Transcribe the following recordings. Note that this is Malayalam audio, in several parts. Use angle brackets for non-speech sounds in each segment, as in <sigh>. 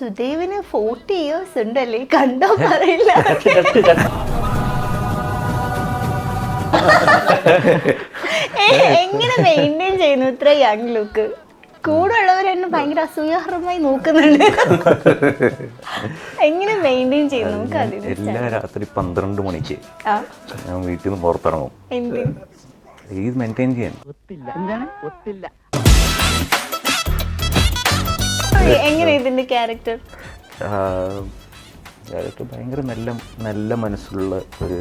സുദേവിന് ഫോർട്ടി ഇയേഴ്സ് ഉണ്ടല്ലേ? കണ്ടോ പറയില്ല. എങ്ങനെ മെയിന്റെയിൻ ചെയ്യുന്നു ഇത്ര യങ് ലുക്ക് കൂടെ ഉള്ളവർ എന്നെ ഭയങ്കര അസൂയഹർമായി നോക്കുന്നുണ്ട്. എങ്ങനെ മെയിന്റെയിൻ ചെയ്യുന്നു? നമുക്ക് എല്ലാ രാത്രി പന്ത്രണ്ട് മണിക്ക് ഞാൻ വീട്ടിൽ നിന്ന് പുറത്തിറങ്ങും. എന്ത്? ഇത് മെയിന്റെയിൻ ചെയ്യാൻ. എങ്ങനെ ഇതിന്റെ ക്യാരക്ടർ ക്യാരക്ടർ ഭയങ്കര നല്ല നല്ല മനസ്സുള്ള ഒരു.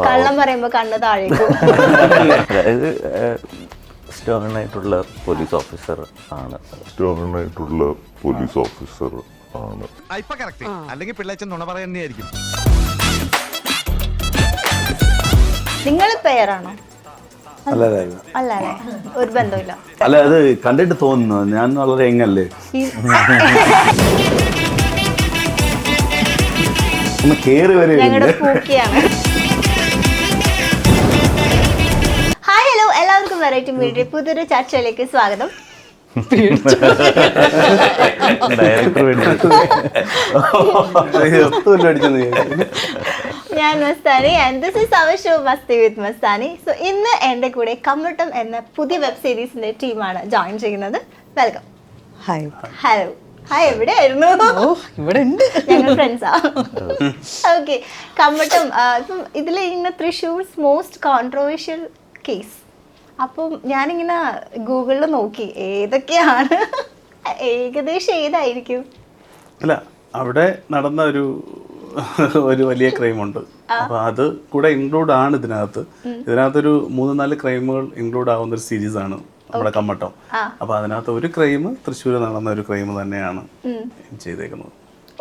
കള്ളം പറയുമ്പോ കണ്ണ് താഴേക്കും അതായത് സ്റ്റേൺ ആയിട്ടുള്ള പോലീസ് ഓഫീസർ ആണ്. സ്റ്റേൺ ആയിട്ടുള്ള പോലീസ് ഓഫീസർ ആണ്. ആ, ഇപ്പൊ കറക്റ്റ് അല്ലെങ്കിൽ പിള്ളേച്ചൻ നുണ പറയുന്നതായിരിക്കും നിങ്ങൾ പേരാണോ അല്ല അല്ല. അല്ല. അല്ല. ഒരു ബന്ധമില്ല അല്ല അത് കണ്ടിട്ട് തോന്നുന്നു. ഞാൻ വളരെ എങ്ങല്ലേ? ഒന്ന് കേറി ഞങ്ങളുടെ വരികയില്ല പൂക്കിയാണ്. ഹായ് ഹലോ എല്ലാവർക്കും വെറൈറ്റി മീഡിയ പുതിയൊരു ചർച്ചയിലേക്ക് സ്വാഗതം. ഞാൻ Mastani and this is our show Masti with Mastani so ഇന്ന് എന്റെ കൂടെ കമ്മട്ടം എന്ന പുതിയ വെബ് സീരീസിന്റെ ടീമാണ് ജോയിൻ ചെയ്യുന്നത്. വെൽക്കം ഹായ് ഹലോ ഹായ് എവിടെയായിരുന്നു? ഇവിടെ ഉണ്ട് ഞങ്ങൾ ഫ്രണ്ട്സാ ഓക്കെ കമ്മട്ടം ഇപ്പം ഇതിൽ ഇന്ന് തൃശ്ശൂർസ് മോസ്റ്റ് കോൺട്രവേഴ്ഷ്യൽ കേസ് അപ്പം ഞാനിങ്ങനെ ഗൂഗിളിൽ നോക്കി ഏതൊക്കെയാണ്? ഏകദേശം ഏതായിരിക്കും? അല്ല അവിടെ നടന്ന ഒരു ഒരു വലിയ ക്രൈമുണ്ട്. അപ്പൊ അത് കൂടെ ഇൻക്ലൂഡ് ആണ് ഇതിനകത്ത്. ഇതിനകത്തൊരു മൂന്ന് നാല് ക്രൈമുകൾ ഇൻക്ലൂഡ് ആവുന്ന ഒരു സീരീസ് ആണ് നമ്മുടെ കമ്മട്ടം. അപ്പൊ അതിനകത്ത് ഒരു ക്രൈം തൃശ്ശൂർ നടന്ന ഒരു ക്രൈം തന്നെയാണ് ചെയ്തേക്കുന്നത്.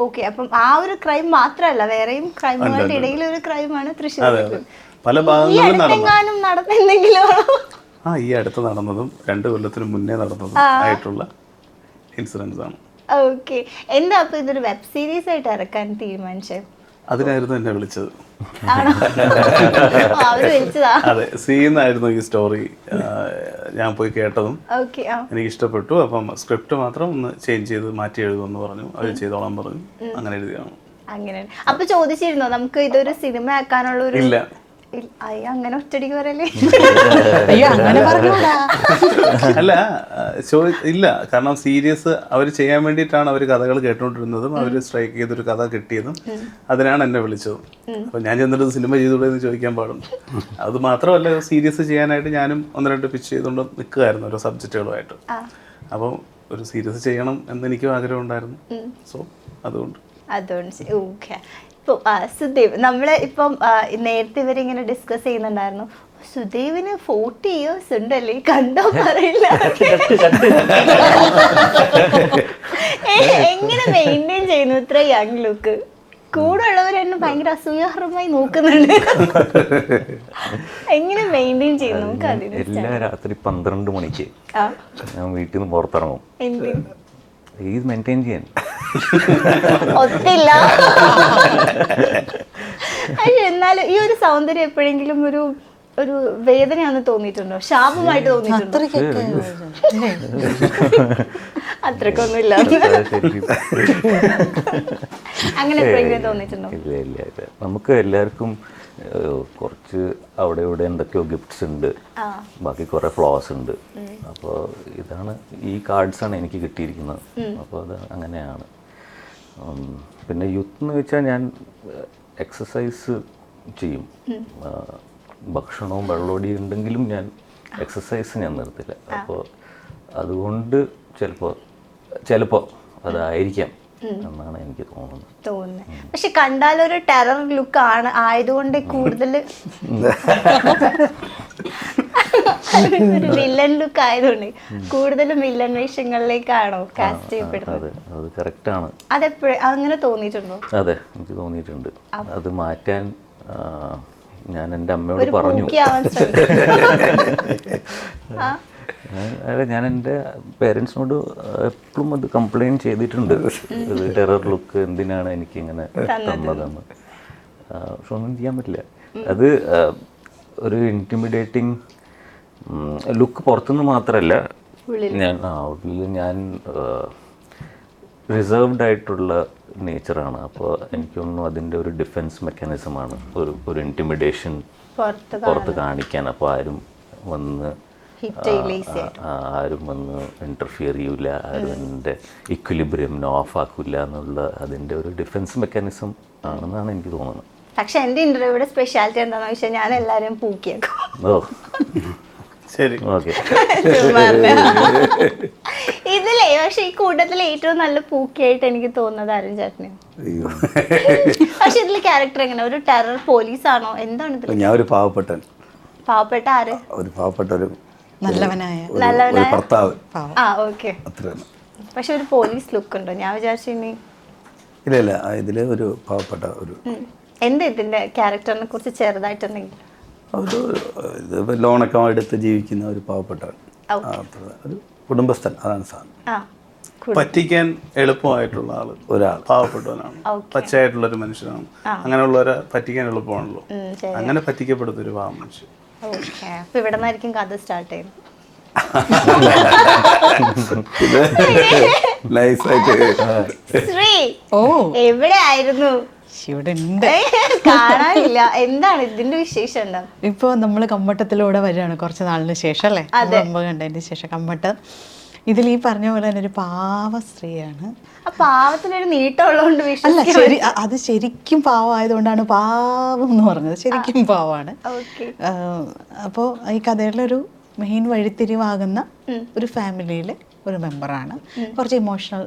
ഓക്കെ അപ്പം ആ ഒരു ക്രൈം മാത്രമല്ല വേറെയും ക്രൈമുകളുടെ ഇടയിൽ ഒരു ക്രൈമാണ് തൃശ്ശൂർ പല ഭാഗങ്ങളിലും നടന്നു അടുത്തെങ്ങാനും നടന്നെന്തെങ്കിലും ആ ഈ അടുത്ത് നടന്നതും രണ്ട് കൊല്ലത്തിന് മുന്നേ നടന്നതും ആയിട്ടുള്ള ഇൻസിഡൻസ് ആണ്. ഓക്കെ. എന്താ അപ്പൊ ഇതൊരു വെബ് സീരീസ് ആയിട്ട് ഇറക്കാൻ തീരുമാനിച്ചത്? അതിനായിരുന്നു എന്നെ വിളിച്ചത്. അതെ സീന്നായിരുന്നു ഈ സ്റ്റോറി ഞാൻ പോയി കേട്ടതും. എനിക്ക് ഇഷ്ടപ്പെട്ടു അപ്പം സ്ക്രിപ്റ്റ് മാത്രം ഒന്ന് ചേഞ്ച് ചെയ്ത് മാറ്റി എഴുതുമെന്ന് പറഞ്ഞു. അത് ചെയ്തോളാൻ പറഞ്ഞു. അങ്ങനെ എഴുതിയാണ് അങ്ങനെ. അപ്പൊ ചോദിച്ചിരുന്നോ നമുക്ക് ഇതൊരു സിനിമ ആക്കാനുള്ള ഒരു ഇല്ല, അയ്യ അങ്ങനെ ഒറ്റടിക്ക് പറയല്ലേ? അയ്യോ അങ്ങനെ <laughs> പറഞ്ഞൂടാ. അല്ല ഇല്ല. കാരണം സീരിയസ് അവർ ചെയ്യാൻ വേണ്ടിയിട്ടാണ് അവർ കഥകൾ കേട്ടോണ്ടിരുന്നതും അവർ സ്ട്രൈക്ക് ചെയ്തൊരു കഥ കിട്ടിയതും അതിനാണ് എന്നെ വിളിച്ചത്. അപ്പൊ ഞാൻ ചെന്നിട്ട് സിനിമ ചെയ്തൂടെ എന്ന് ചോദിക്കാൻ പാടും. അത് മാത്രമല്ല സീരിയസ് ചെയ്യാനായിട്ട് ഞാനും ഒന്ന് രണ്ട് പിച്ച് ചെയ്തുകൊണ്ട് നിൽക്കുമായിരുന്നു ഓരോ സബ്ജക്റ്റുകളുമായിട്ട്. അപ്പോൾ ഒരു സീരിയസ് ചെയ്യണം എന്ന് എനിക്കും ആഗ്രഹം ഉണ്ടായിരുന്നു. സോ അതുകൊണ്ട്. അതുകൊണ്ട് ഓക്കെ. ഇപ്പൊ സുദീപ് നമ്മൾ ഇപ്പം നേരത്തെ ഇവരിങ്ങനെ ഡിസ്കസ് ചെയ്യുന്നുണ്ടായിരുന്നു. സുദേവിന് ഫോർട്ടി ഇയേഴ്സ് ഉണ്ടല്ലേ കണ്ടോ പറയില്ല. എങ്ങനെ മെയിന്റെയിൻ ചെയ്യുന്നു ഇത്ര യങ് ലുക്ക് കൂടെ ഉള്ളവർ എന്നെ ഭയങ്കര അസൂയാർഹമായി നോക്കുന്നുണ്ട്. എങ്ങനെ മെയിന്റെയിൻ ചെയ്യുന്നു? നമുക്ക് എല്ലാ രാത്രി പന്ത്രണ്ട് മണിക്ക് ഞാൻ വീട്ടിൽ നിന്ന് പുറത്തിറങ്ങും. ഇത് മെയിന്റെയിൻ ചെയ്യാൻ. <laughs> ഒത്തില്ല. എന്നാലും ഈ ഒരു സൗന്ദര്യം എപ്പോഴെങ്കിലും ഒരു ഒരു വേദനയാന്ന് തോന്നിയിട്ടുണ്ടോ? ശാപമായിട്ട് തോന്നിയിട്ടുണ്ടോ? അത്രക്കൊന്നുമില്ല <laughs> അങ്ങനെ എപ്പോഴെങ്കിലും തോന്നിയിട്ടുണ്ടോ? ഇല്ല ഇല്ല ഇല്ല. നമുക്ക് എല്ലാവർക്കും കുറച്ച് അവിടെ ഇവിടെ എന്തൊക്കെയോ ഗിഫ്റ്റ്സ് ഉണ്ട്. ബാക്കി കുറെ ഫ്ലോസ് ഉണ്ട്. അപ്പോൾ ഇതാണ് ഈ കാർഡ്സ് ആണ് എനിക്ക് കിട്ടിയിരിക്കുന്നത്. അപ്പോൾ അത് അങ്ങനെയാണ്. പിന്നെ യുത്ത് എന്ന് വെച്ചാൽ ഞാൻ എക്സസൈസ് ചെയ്യും. ഭക്ഷണവും വെള്ളമോടി ഉണ്ടെങ്കിലും ഞാൻ എക്സസൈസ് ഞാൻ നിർത്തില്ല. അപ്പോൾ അതുകൊണ്ട് ചിലപ്പോൾ ചിലപ്പോൾ അതായിരിക്കാം. എന്നാണ് എനിക്ക് തോന്നുന്നത്. തോന്നുന്നത് പക്ഷെ കണ്ടാൽ ഒരു ടെറർ ലുക്ക് ആണ് ആയതുകൊണ്ട് കൂടുതൽ വില്ലൻ ലുക്ക് ആയതുകൊണ്ട് കൂടുതലും വില്ലൻ വേഷങ്ങളിലേക്കാണോ കാസ്റ്റ് ചെയ്യപ്പെടുന്നത്? അത് അത് ആണ് അതെപ്പോഴും അങ്ങനെ തോന്നിയിട്ടുണ്ടോ? അതെ എനിക്ക് തോന്നിയിട്ടുണ്ട്. അത് മാറ്റാൻ ഞാൻ എന്റെ അമ്മയോട് പറഞ്ഞു. <laughs> അല്ല ഞാൻ എന്റെ പേരൻസിനോട് എപ്പോഴും അത് കംപ്ലൈന്റ് ചെയ്തിട്ടുണ്ട്. ഇത് ടെറർ ലുക്ക് എന്തിനാണ് എനിക്ക് ഇങ്ങനെ തന്നതെന്ന്. പക്ഷെ ഒന്നും ചെയ്യാൻ പറ്റില്ല. അത് ഒരു ഇന്റിമിഡേറ്റിംഗ് ലുക്ക് പുറത്തുനിന്ന് മാത്രമല്ല ഞാൻ ആ ഉള്ളിൽ ഞാൻ റിസർവ്ഡ് ആയിട്ടുള്ള നേച്ചറാണ് അപ്പോൾ എനിക്കൊന്നും അതിന്റെ ഒരു ഡിഫെൻസ് മെക്കാനിസമാണ് ഒരു ഒരു ഇന്റിമിഡേഷൻ പുറത്ത് കാണിക്കാൻ. അപ്പോൾ ആരും വന്ന് ആരും വന്ന് ഇന്റർഫിയർ ചെയ്യൂല ആരും എന്റെ ഇക്വിലിബ്രിയം ഓഫ് ആക്കൂല എന്നുള്ള അതിന്റെ ഒരു ഡിഫൻസ് മെക്കാനിസം ആണെന്നാണ് എനിക്ക് തോന്നുന്നത്. പക്ഷെ എന്റെ ഇന്റർവ്യൂടെ സ്പെഷ്യാലിറ്റി എന്താണെന്ന് വെച്ചാൽ ഞാൻ എല്ലാരും പൂക്കിയേക്കും. ഓ. ശരി. ഓക്കെ. ചുമ്മാ ഇതിലേ പക്ഷെ ഈ കൂട്ടത്തിൽ ഏറ്റവും നല്ല പൂക്കിയായിട്ട് എനിക്ക് തോന്നുന്നത് അരുൺ ചേട്ടനെ അയ്യോ. പക്ഷെ ഇതിൽ ക്യാരക്ടർ എങ്ങനെ? ഒരു ടെറർ പോലീസ് ആണോ? എന്താണ് ഇതിൽ ഞാൻ ഒരു പാവപ്പെട്ടൻ. പാവപ്പെട്ട ആര്? ഒരു പാവപ്പെട്ട ഒരു നല്ലവനായ ഒരു- നല്ലവനായ? ഭർത്താവ്. ആ ഓക്കെ. അത്ര. പക്ഷെ ഒരു പോലീസ് ലുക്ക് ഉണ്ടോ? ഞാൻ വിചാരിച്ചു ഇനി ഇല്ല ഇല്ല. ആ, ഇതിൽ ഒരു പാവപ്പെട്ട ഒരു ഉം. എന്താ ഇതിന്റെ ക്യാരക്ടറിനെ കുറിച്ച് ചെറുതായിട്ടുണ്ടെങ്കിൽ ഒരു ഇത് ലോണൊക്കെ എടുത്ത് ജീവിക്കുന്ന ഒരു പാവപ്പെട്ട. അത്ര. ഒരു കുടുംബസ്ഥൻ. അതാണ് സാധനം. ആ. പറ്റിക്കാൻ എളുപ്പമായിട്ടുള്ള ആൾ. ഒരാൾ പാവപ്പെട്ടവനാണ്. Okay. പച്ചയായിട്ടുള്ള ഒരു മനുഷ്യനാണ് അങ്ങനെയുള്ളവരെ പറ്റിക്കാൻ എളുപ്പമാണല്ലോ. ഉം, ശരി. അങ്ങനെ പറ്റിക്കപ്പെടുന്ന ഒരു പാവ മനുഷ്യൻ. ഓക്കെ അപ്പൊ ഇവിടെ നിന്നായിരിക്കും കഥ സ്റ്റാർട്ട് ചെയ്യുന്നത്. <laughs> നൈസായിട്ട് ശ്രീ ഓ. എവിടെ ആയിരുന്നു ഇവിടെ ഉണ്ട് കാണാനില്ല. എന്താണ് ഇതിന്റെ വിശേഷം എന്താ? ഇപ്പൊ നമ്മൾ കമ്മട്ടത്തിലൂടെ വരികയാണ് കുറച്ച് നാളിന് ശേഷം അല്ലേ? അതെ. കണ്ടതിന് ശേഷം കമ്മട്ടം. ഇതിൽ ഈ പറഞ്ഞ പോലെ തന്നെ ഒരു പാവ സ്ത്രീയാണ്. പാവത്തിനൊരു നീട്ടമുള്ളതുകൊണ്ട് അല്ല ശരി അത് ശരിക്കും പാവമായതുകൊണ്ടാണ് പാവം എന്ന് പറഞ്ഞത് ശരിക്കും പാവമാണ് അപ്പോൾ ഈ കഥയിലെ ഒരു മെയിൻ വഴിത്തിരിവാകുന്ന ഒരു ഫാമിലിയിലെ ഒരു മെമ്പറാണ്. കുറച്ച് ഇമോഷണൽ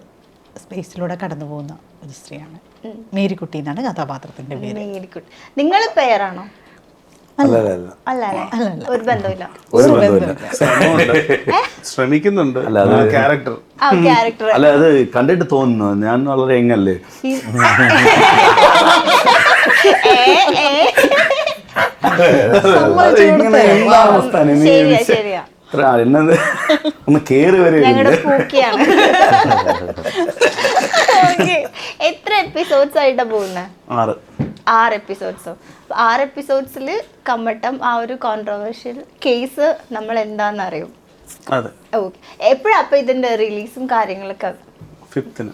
സ്പേസിലൂടെ കടന്നു പോകുന്ന ഒരു സ്ത്രീയാണ്. മേരിക്കുട്ടി എന്നാണ് കഥാപാത്രത്തിന്റെ പേര്. മേരിക്കുട്ടി. നിങ്ങൾ പേരാണോ? ഒരു ബന്ധമില്ല ഒരു ബന്ധമില്ല ശ്രമമുണ്ട്. ശ്രമിക്കുന്നുണ്ട്. ക്യാരക്ടർ. ആ ക്യാരക്ടർ. അല്ല അത് കണ്ടിട്ട് തോന്നുന്നു. ഞാൻ വളരെ എങ്ങല്ലേ? എന്നത് ഒന്ന് കേറി ഞങ്ങളുടെ വരെ പൂക്കിയാണ്. <laughs> Okay. എത്ര എപ്പിസോഡ്സ് ആയിട്ടാ പോകുന്നത് ആറ്. ആറ് എപ്പിസോഡ്സോ ആറ് എപ്പിസോഡ്സിൽ കമ്മട്ടം ആ ഒരു കോൺട്രവേഴ്ഷ്യൽ കേസ് നമ്മൾ എന്താന്ന് അറിയും അതെ. ഓക്കെ എപ്പോഴാണ് അപ്പോൾ ഇതിന്റെ റിലീസും കാര്യങ്ങളൊക്കെ? ഫിഫ്ത്തിന്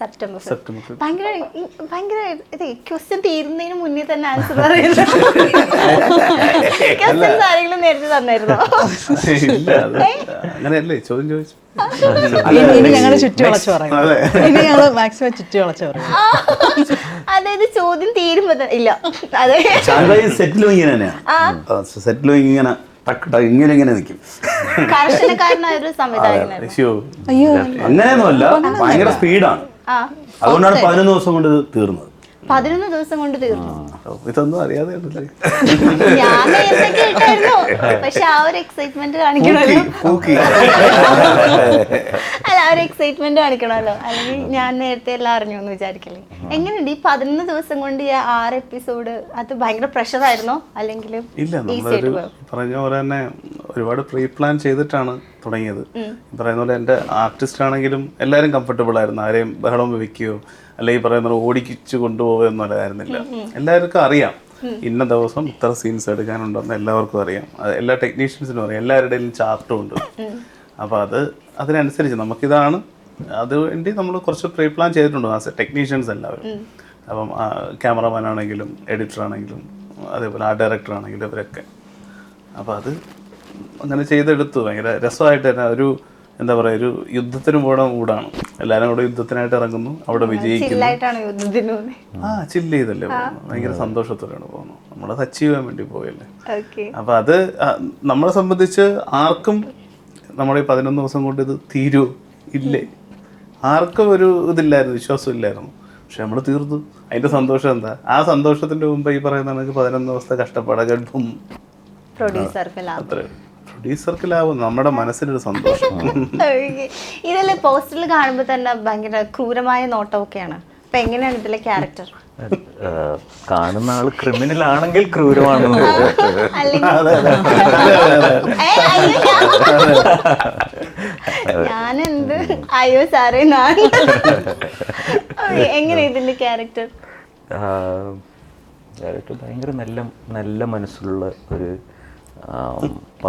സെപ്റ്റംബർ സെപ്റ്റംബർ ഭയങ്കര ഈ- ഭയങ്കര ഇത് ക്വസ്റ്റ്യൻ തീരുന്നതിന് മുന്നേ തന്നെ ആൻസർ പറയുന്നു. ക്വസ്റ്റ്യൻസ് ആരെങ്കിലും നേരത്തെ തന്നായിരുന്നോ? അങ്ങനെയല്ലേ? ചോദ്യം ചോദിച്ചു. ഇനി- ഇനി ഞങ്ങൾ ചുറ്റി വളച്ച് പറയും. ഇനി ഞങ്ങൾ മാക്സിമം ചുറ്റി വളച്ച് പറയും. ആ, അതായത് ചോദ്യം തീരുമ്പോ ഇല്ല അതെ. സെറ്റിലും ഇങ്ങനെ തന്നെയാണ് സെറ്റിലും ഇങ്ങനെ ഇങ്ങനെ ഇങ്ങനെ നിൽക്കും അങ്ങനെയൊന്നുമല്ല ഭയങ്കര സ്പീഡാണ് അതുകൊണ്ടാണ് പതിനൊന്ന് ദിവസം കൊണ്ട് തീർന്നത്. പതിനൊന്ന് ദിവസം കൊണ്ട് തീർന്നു. ഇതൊന്നും അറിയാതെ ഞാൻ നേരത്തെ കേട്ടായിരുന്നു. പക്ഷെ ആ ഒരു എക്സൈറ്റ്മെന്റ് കാണിക്കണമല്ലോ. അല്ല ആ ഒരു എക്സൈറ്റ്മെന്റ് കാണിക്കണമല്ലോ. അല്ലെങ്കിൽ ഞാൻ നേരത്തെ എല്ലാം അറിഞ്ഞു എന്ന് വിചാരിക്കില്ലേ. എങ്ങനെയുണ്ട് ഈ പതിനൊന്ന് ദിവസം കൊണ്ട് ഈ ആറ് എപ്പിസോഡ് അത് ഭയങ്കര പ്രഷർ ആയിരുന്നോ? അല്ലെങ്കിൽ ഇല്ല നമ്മളൊരു പറഞ്ഞ പോലെ തന്നെ ഒരുപാട് പ്രീ പ്ലാൻ ചെയ്തിട്ടാണ് തുടങ്ങിയത്. പറയുന്ന പോലെ എന്റെ ആർട്ടിസ്റ്റ് ആണെങ്കിലും എല്ലാരും കംഫർട്ടബിൾ ആയിരുന്നു. ആരെയും ബഹളം വെക്കുകയോ അല്ലെങ്കിൽ പറയുന്നത് ഓടിക്കിച്ചു കൊണ്ടുപോകുക എന്നുള്ളതായിരുന്നില്ല എല്ലാവർക്കും അറിയാം. ഇന്ന ദിവസം ഇത്ര സീൻസ് എടുക്കാനുണ്ടെന്ന് എല്ലാവർക്കും അറിയാം. എല്ലാ ടെക്നീഷ്യൻസിനും അറിയാം. എല്ലാവരുടെയും ചാർട്ടും ഉണ്ട്. അപ്പോൾ അത് അതിനനുസരിച്ച് നമുക്കിതാണ് അതുവേണ്ടി നമ്മൾ കുറച്ച് പ്രീ പ്ലാൻ ചെയ്തിട്ടുണ്ട് ആസ് ടെക്നീഷ്യൻസ് എല്ലാവരും. അപ്പം ക്യാമറമാൻ ആണെങ്കിലും എഡിറ്റർ ആണെങ്കിലും അതേപോലെ ആ ഡയറക്ടർ ആണെങ്കിലും ഇവരൊക്കെ. അപ്പോൾ അത് അങ്ങനെ ചെയ്തെടുത്തു. ഭയങ്കര രസമായിട്ട് തന്നെ ഒരു എന്താ പറയുക ഒരു യുദ്ധത്തിന് പോകണ മൂടാണ് എല്ലാവരും കൂടെ യുദ്ധത്തിനായിട്ട് ഇറങ്ങുന്നു അവിടെ വിജയിക്കുന്നു. ആ ചില്ല് ചെയ്തല്ലേ ഭയങ്കര സന്തോഷത്തോടെയാണ് പോകുന്നത്. നമ്മളത് അച്ചീവ് ചെയ്യാൻ വേണ്ടി പോയല്ലേ. അപ്പൊ അത് നമ്മളെ സംബന്ധിച്ച് ആർക്കും നമ്മുടെ ഈ പതിനൊന്ന് ദിവസം കൊണ്ട് ഇത് തീരൂ. ഇല്ലേ? ആർക്കും ഒരു ഇതില്ലായിരുന്നു വിശ്വാസം ഇല്ലായിരുന്നു. പക്ഷെ നമ്മൾ തീർന്നു. അതിന്റെ സന്തോഷം എന്താ? ആ സന്തോഷത്തിന്റെ മുമ്പ് ഈ പറയുന്ന കണക്ക് പതിനൊന്ന് ദിവസത്തെ കഷ്ടപ്പാട ഗൾഫും അത്ര ലാഭം നമ്മുടെ മനസ്സിനൊരു സന്തോഷം. ഇതിലെ പോസ്റ്ററിൽ കാണുമ്പോൾ തന്നെ ഭയങ്കര ക്രൂരമായ നോട്ടമൊക്കെയാണ്. അപ്പൊ എങ്ങനെയാണ് ഇതിലെ ക്യാരക്ടർ കാണുന്ന ആൾ ക്രിമിനൽ ആണെങ്കിൽ ക്രൂരമാണെന്ന് ഞാനെന്ത്? അയ്യോ സാറേ എങ്ങനെ ഇതിന്റെ ക്യാരക്ടർ ക്യാരക്ടർ ഭയങ്കര നല്ല നല്ല മനസ്സുള്ള ഒരു.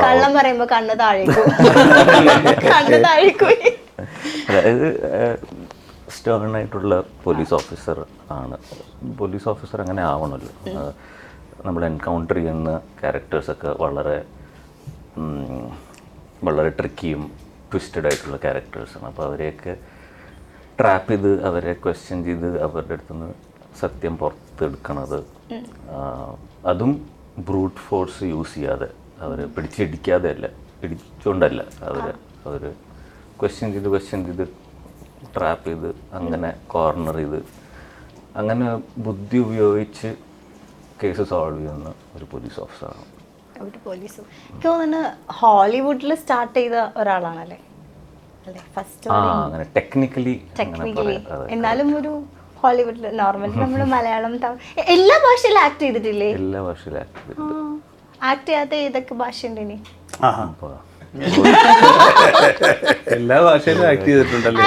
കള്ളം പറയുമ്പോ കണ്ണ് താഴേക്കും. <laughs> കണ്ണ് താഴേക്കും. അതായത് സ്റ്റേൺ ആയിട്ടുള്ള പോലീസ് ഓഫീസർ ആണ്. പോലീസ് ഓഫീസർ അങ്ങനെ ആവണമല്ലോ. ആ, നമ്മൾ എൻകൗണ്ടർ ചെയ്യുന്ന ക്യാരക്ടേഴ്സൊക്കെ വളരെ വളരെ ട്രിക്കിയും ട്വിസ്റ്റഡ് ആയിട്ടുള്ള ക്യാരക്ടേഴ്സാണ് അപ്പോൾ അവരെയൊക്കെ ട്രാപ്പ് ചെയ്ത് അവരെ ക്വസ്റ്റ്യൻ ചെയ്ത് അവരുടെ അടുത്തുനിന്ന് സത്യം പുറത്തെടുക്കണത് അതും ബ്രൂട്ട് ഫോഴ്സ് യൂസ് ചെയ്യാതെ അവർ പിടിച്ചിടിക്കാതെ അല്ല പിടിച്ചുകൊണ്ടല്ല അവർ അവർ ക്വസ്റ്റ്യൻ ചെയ്ത് ക്വസ്റ്റ്യൻ ചെയ്ത് ട്രാപ്പ് ചെയ്ത് അങ്ങനെ കോർണർ ചെയ്ത് അങ്ങനെ ബുദ്ധി ഉപയോഗിച്ച് കേസ് സോൾവ് ചെയ്യുന്ന ഒരു പോലീസ് ഓഫീസറാണ് ഒരു പോലീസും എനിക്ക് തോന്നുന്നു ഹോളിവുഡിൽ സ്റ്റാർട്ട് ചെയ്ത ഒരാളാണല്ലേ? അങ്ങനെ ടെക്നിക്കലി ടെക്നിക്കലി എന്നാലും ഒരു ഹോളിവുഡിൽ നോർമലി നമ്മൾ മലയാളം എല്ലാ ഭാഷയിലും ആക്ട് ചെയ്തിട്ടില്ലേ? എല്ലാ ഭാഷയിലും ആക്ട് ചെയ്തിട്ടുണ്ട്. ആക്ട് ചെയ്യാത്ത ഏതൊക്കെ ഭാഷയുണ്ട് ഇനി? എല്ലാ ഭാഷയിലും ആക്ട് ചെയ്തിട്ടുണ്ടല്ലോ?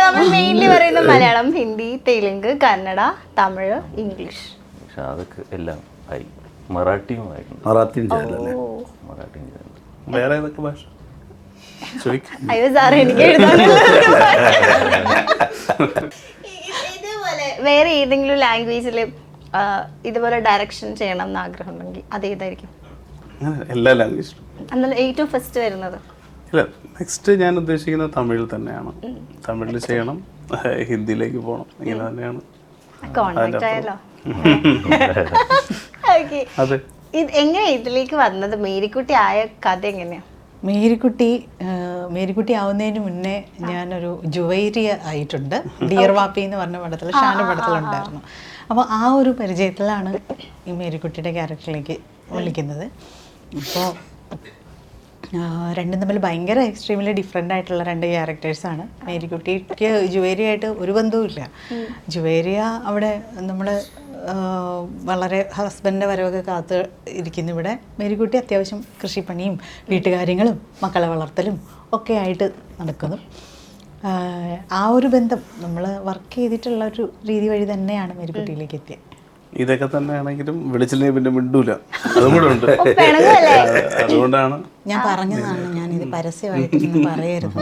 നമ്മൾ മെയിൻലി പറയുന്ന മലയാളം ഹിന്ദി തെലുങ്ക് കന്നഡ തമിഴ് ഇംഗ്ലീഷ്. പക്ഷെ അതൊക്കെ എല്ലാം ആയി. മറാഠിയും ആയിട്ടുണ്ട്. മറാത്തിയും ചെയ്തല്ലേ ഓ. മറാഠിയും ചെയ്തിട്ടുണ്ട് വേറെ ഏതൊക്കെ ഭാഷ? അയ്യോ സാറേ എനിക്ക് ഇതുപോലെ വേറെ ഏതെങ്കിലും ലാംഗ്വേജിൽ ഇതുപോലെ ഡയറക്ഷൻ ചെയ്യണം എന്ന് ആഗ്രഹം ഉണ്ടെങ്കിൽ അത് ഏതായിരിക്കും? എല്ലാ ലാംഗ്വേജിലും എന്നാൽ ഏറ്റവും ഫസ്റ്റ് വരുന്നത്. ഇല്ല നെക്സ്റ്റ് ഞാൻ ഉദ്ദേശിക്കുന്നത് തമിഴിൽ തന്നെയാണ്. തമിഴിൽ ചെയ്യണം ഹിന്ദിയിലേക്ക് പോകണം ഇങ്ങനെ തന്നെയാണ്. <laughs> അതെ. ഇത് എങ്ങനെ ഇതിലേക്ക് വന്നത്? മേരിക്കുട്ടി ആയ കഥ എങ്ങനെയാ? മേരിക്കുട്ടി മേരിക്കുട്ടി ആവുന്നതിന് മുന്നേ ഞാനൊരു ജുവൈരിയ ആയിട്ടുണ്ട്. ഡിയർ വാപ്പി എന്ന് പറഞ്ഞ പടത്തിൽ ഷാന പടത്തിലുണ്ടായിരുന്നു. അപ്പോൾ ആ ഒരു പരിചയത്തിലാണ് ഈ മേരിക്കുട്ടിയുടെ ക്യാരക്ടറിലേക്ക് വിളിക്കുന്നത്. അപ്പോൾ രണ്ടും തമ്മിൽ ഭയങ്കര എക്സ്ട്രീംലി ഡിഫറെന്റ് ആയിട്ടുള്ള രണ്ട് ക്യാരക്ടേഴ്സാണ് മേരിക്കുട്ടിക്ക് ജുവേരിയായിട്ട് ഒരു ബന്ധവുമില്ല. ജുവേരിയ അവിടെ നമ്മൾ വളരെ ഹസ്ബൻഡിന്റെ വരവൊക്കെ കാത്ത് ഇരിക്കുന്നു ഇവിടെ. മേരിക്കുട്ടി അത്യാവശ്യം കൃഷിപ്പണിയും വീട്ടുകാര്യങ്ങളും മക്കളെ വളർത്തലും ഒക്കെ ആയിട്ട് നടക്കുന്നു. ആ ഒരു ബന്ധം നമ്മൾ വർക്ക് ചെയ്തിട്ടുള്ള ഒരു രീതി വഴി തന്നെയാണ് മേരിക്കുട്ടിയിലേക്ക് എത്തിയത്. ഇതൊക്കെ തന്നെ ആണെങ്കിലും വിളിച്ചില്ലെങ്കിൽ പിന്നെ മിണ്ടൂല. അതും കൂടെ ഉണ്ട്. അതുകൊണ്ടാണ് ഞാൻ പറഞ്ഞതാണ് ഞാൻ ഇത് പരസ്യമായിട്ട് പറയരുത്.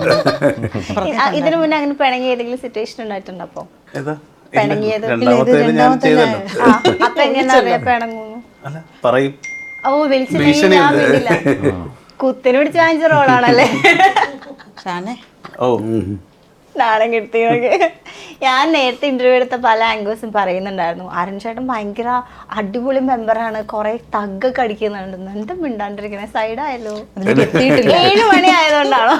ഇതിനു മുന്നേ അങ്ങനെ പിണങ്ങിയ ഏതെങ്കിലും സിറ്റുവേഷൻ ഉണ്ടായിട്ടുണ്ട് അപ്പൊ? ഞാൻ ചെയ്തല്ലോ. അല്ല പറയും. ഓ വിളിച്ചില്ലെങ്കിൽ ഞാൻ വിളില്ല കുത്തിന് പിടിച്ച് വാങ്ങിച്ച റോളാണല്ലേ? ഓ. നാണം കിട്ടിയൊക്കെ ഞാൻ നേരത്തെ ഇന്റർവ്യൂ എടുത്ത പല ആംഗേഴ്സും പറയുന്നുണ്ടായിരുന്നു. അരുൺ ചേട്ടൻ ഭയങ്കര അടിപൊളി മെമ്പറാണ് കുറെ തഗ്ഗൊക്കെ അടിക്കുന്നുണ്ട്. എന്താ മിണ്ടാണ്ടിരിക്കണേ? സൈഡായല്ലോ ഏഴ് മണി ആയതുകൊണ്ടാണോ?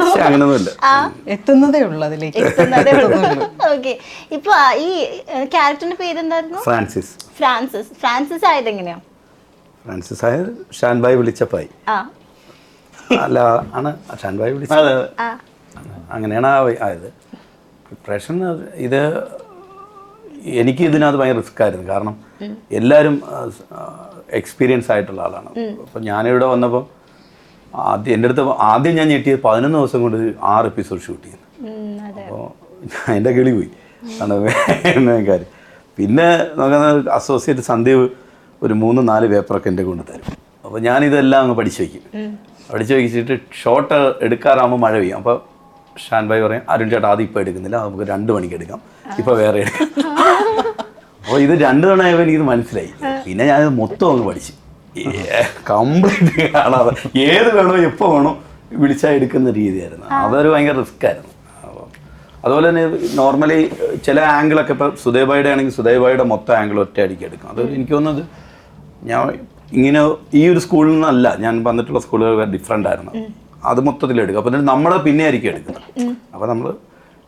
എത്തുന്നതേ ഉള്ളൂ അതിലേക്ക്. എത്തുന്നതേ ഉള്ളൂ. ഓക്കെ ഇപ്പൊ ഈ ക്യാരക്ടറിന്റെ പേര് എന്തായിരുന്നു ഫ്രാൻസിസ്. ഫ്രാൻസിസ്. ഫ്രാൻസിസ് ആയത് എങ്ങനെയാ? ഫ്രാൻസിസ് ആയത് ഷാൻബായ് വിളിച്ചപ്പായി. ആ. അല്ല ആണ്. ഷാൻബായ് വിളിച്ച അതെ അതെ അങ്ങനെയാണ് ആ- ആയത്. പ്രിപ്പറേഷൻ ഇത് എനിക്ക് ഇതിനകത്ത് ഭയങ്കര റിസ്ക് ആയിരുന്നു. കാരണം എല്ലാവരും എക്സ്പീരിയൻസ് ആയിട്ടുള്ള ആളാണ്. അപ്പം ഞാനിവിടെ വന്നപ്പോൾ ആദ്യം എന്റെ അടുത്ത് ആദ്യം ഞാൻ ഞെട്ടിയത് പതിനൊന്ന് ദിവസം കൊണ്ട് ആറ് എപ്പിസോഡ് ഷൂട്ട് ചെയ്യുന്നു അപ്പോൾ എന്റെ കിളി പോയി. ആണ് കാര്യം. പിന്നെ നോക്കുന്ന അസോസിയേറ്റ് സന്ദീപ് ഒരു മൂന്ന് നാല് പേപ്പറൊക്കെ എന്റെ കൊണ്ട് തരും. അപ്പോൾ ഞാനിതെല്ലാം അങ്ങ് പഠിച്ചു വയ്ക്കും. പഠിച്ചു വയ്ച്ചിട്ട് ഷോട്ട് എടുക്കാറാകുമ്പോൾ മഴ പെയ്യും. അപ്പോൾ ഷാൻബായ് പറയും അരുൺ ചേട്ടാ അത് ഇപ്പോൾ എടുക്കുന്നില്ല നമുക്ക് രണ്ട് മണിക്ക് എടുക്കാം. ഇപ്പോൾ വേറെ എടുക്കാം. അപ്പോൾ ഇത് രണ്ട് തവണ ആയപ്പോൾ എനിക്കിത് മനസ്സിലായി. പിന്നെ ഞാൻ മൊത്തം അങ്ങ് പഠിച്ചു. കംപ്ലീറ്റ് കാണാതെ ഏത് വേണോ എപ്പോൾ വേണോ വിളിച്ചാൽ എടുക്കുന്ന രീതിയായിരുന്നു. അതൊരു ഭയങ്കര റിസ്ക് ആയിരുന്നു. അതുപോലെ തന്നെ നോർമലി ചില ആംഗിളൊക്കെ ഇപ്പോൾ സുദേബായുടെ ആണെങ്കിൽ സുദേബായുടെ മൊത്തം ആംഗിൾ ഒറ്റ അടിക്ക് എടുക്കും. അത് എനിക്ക് തോന്നുന്നത് ഞാൻ ഇങ്ങനെ ഈ ഒരു സ്കൂളിൽ നിന്നല്ല ഞാൻ വന്നിട്ടുള്ള സ്കൂളുകൾ ഡിഫറെന്റ് ആയിരുന്നു. അത് മൊത്തത്തിൽ എടുക്കും. അപ്പോൾ നമ്മൾ പിന്നെ ആയിരിക്കും എടുക്കുന്നത്. അപ്പം നമ്മൾ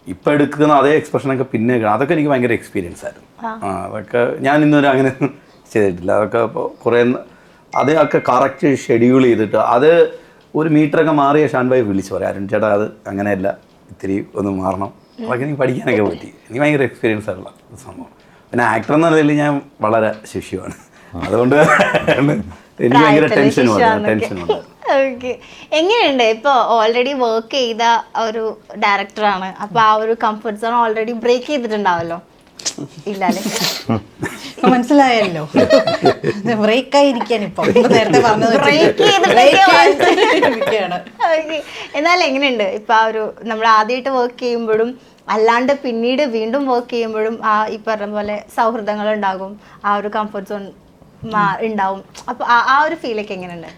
ഇപ്പം എടുക്കുന്ന അതേ എക്സ്പ്രഷനൊക്കെ പിന്നെ. അതൊക്കെ എനിക്ക് ഭയങ്കര എക്സ്പീരിയൻസ് ആയിരുന്നു. ആ. അതൊക്കെ ഞാൻ ഇന്നുവരെ അങ്ങനെ ചെയ്തിട്ടില്ല. അതൊക്കെ ഇപ്പോൾ കുറേ ന- അതൊക്കെ കറക്റ്റ് ഷെഡ്യൂൾ ചെയ്തിട്ട് അത് ഒരു മീറ്ററൊക്കെ മാറിയ ഷാൻബായി വിളിച്ചു പറയാം അരുൺ ചേട്ടാ അത് അങ്ങനെയല്ല. ഇത്തിരി ഒന്ന് മാറണം. അതൊക്കെ എനിക്ക് പഠിക്കാനൊക്കെ പറ്റി. എനിക്ക് ഭയങ്കര എക്സ്പീരിയൻസ് ആയിട്ടുള്ള സംഭവം. പിന്നെ ആക്ടർ എന്ന നിലയിൽ ഞാൻ വളരെ ശിശുവാണ് അതുകൊണ്ട് എനിക്ക് ഭയങ്കര ടെൻഷനും ടെൻഷൻ ഉണ്ടായിരുന്നു ഓക്കെ. എങ്ങനെയുണ്ട്? ഇപ്പൊ ഓൾറെഡി വർക്ക് ചെയ്ത ഒരു ഡയറക്ടറാണ് അപ്പൊ ആ ഒരു കംഫർട്ട് സോൺ ഓൾറെഡി ബ്രേക്ക് ചെയ്തിട്ടുണ്ടാവല്ലോ? ഇല്ലല്ലേ? മനസ്സിലായല്ലോ. ബ്രേക്ക് ആയിരിക്കാൻ ഇപ്പൊ. നേരത്തെ. എന്നാൽ എങ്ങനെയുണ്ട്? ഇപ്പൊ ആ ഒരു നമ്മൾ ആദ്യമായിട്ട് വർക്ക് ചെയ്യുമ്പോഴും അല്ലാണ്ട് പിന്നീട് വീണ്ടും വർക്ക് ചെയ്യുമ്പോഴും ആ ഈ പറഞ്ഞ പോലെ സൗഹൃദങ്ങൾ ഉണ്ടാകും. ആ ഒരു കംഫർട്ട് സോൺ ഉണ്ടാവും. അപ്പൊ ആ- ആ ഒരു ഫീലൊക്കെ എങ്ങനെയുണ്ട്?